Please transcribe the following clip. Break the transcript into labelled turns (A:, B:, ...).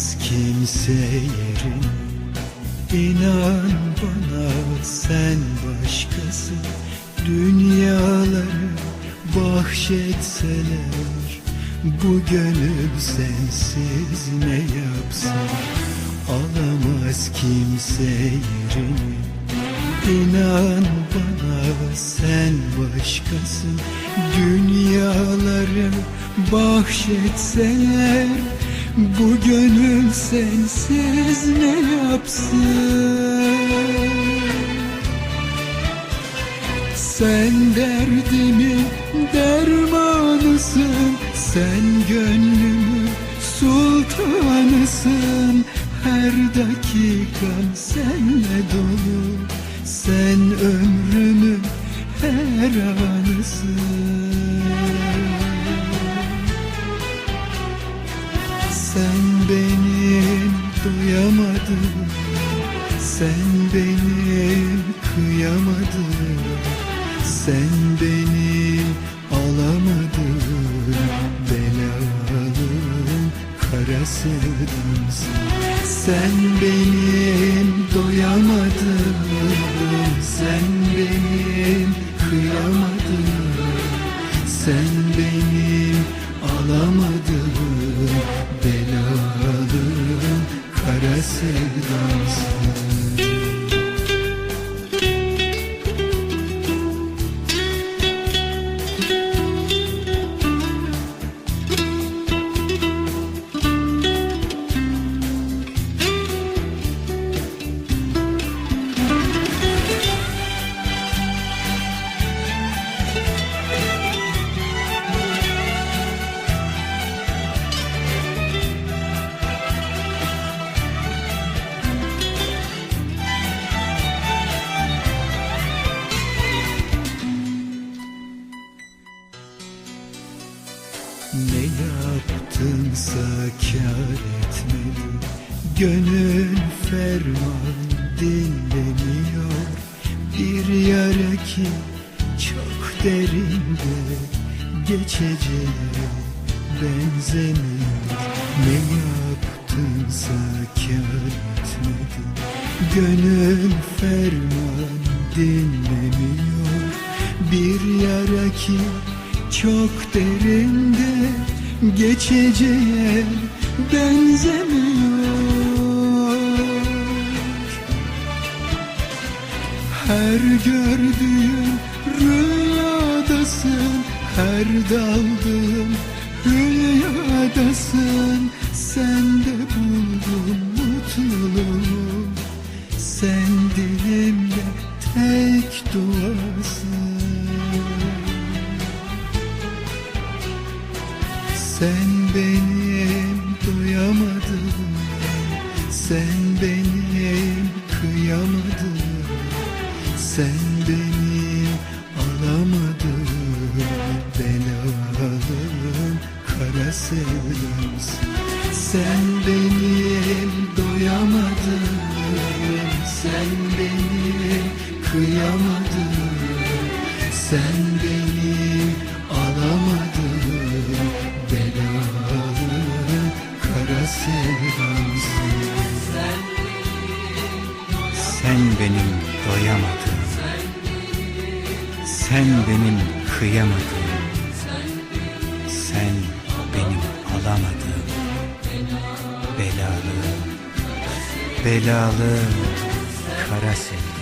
A: Bilmez kimse yerin. İnan bana sen başkası Dünyaları bahşetseler Bu gönül sensiz ne yapsa. Alamaz kimse yerini. İnan bana sen başkasın. Dünyaları bahşetseler bu gönül sensiz ne yapsın? Sen derdimin dermanısın Sen gönlümün sultanısın Her dakikan senle dolu. Sen ömrümün her anısın Sen benim doyamadım Sen benim kıyamadım Sen benim alamadın. Belalım kara sevdamsın Sen benim doyamadım Ne yaptınsa kâr etmedi Gönül ferman dinlemiyor. Bir yara ki çok derinde Geçeceğe benzemiyor. Ne yaptınsa kâr etmedi? Gönül ferman dinlemiyor. Bir yara ki çok derinde geçeceğe benzemiyor. Her gördüğün rüyadasın Her daldığın rüyadasın. Sen de buldun mutluluğu Sen dilimde tek duasın Sen benim doyamadım Sen benim kıyamadım Sen benim alamadığım Belalım kara sevdamsın Sen benim doyamadım Sen benim kıyamadım
B: Sen benim doyamadığım Sen benim kıyamadığım Sen benim alamadığım Belalı Belalı Kara sevdam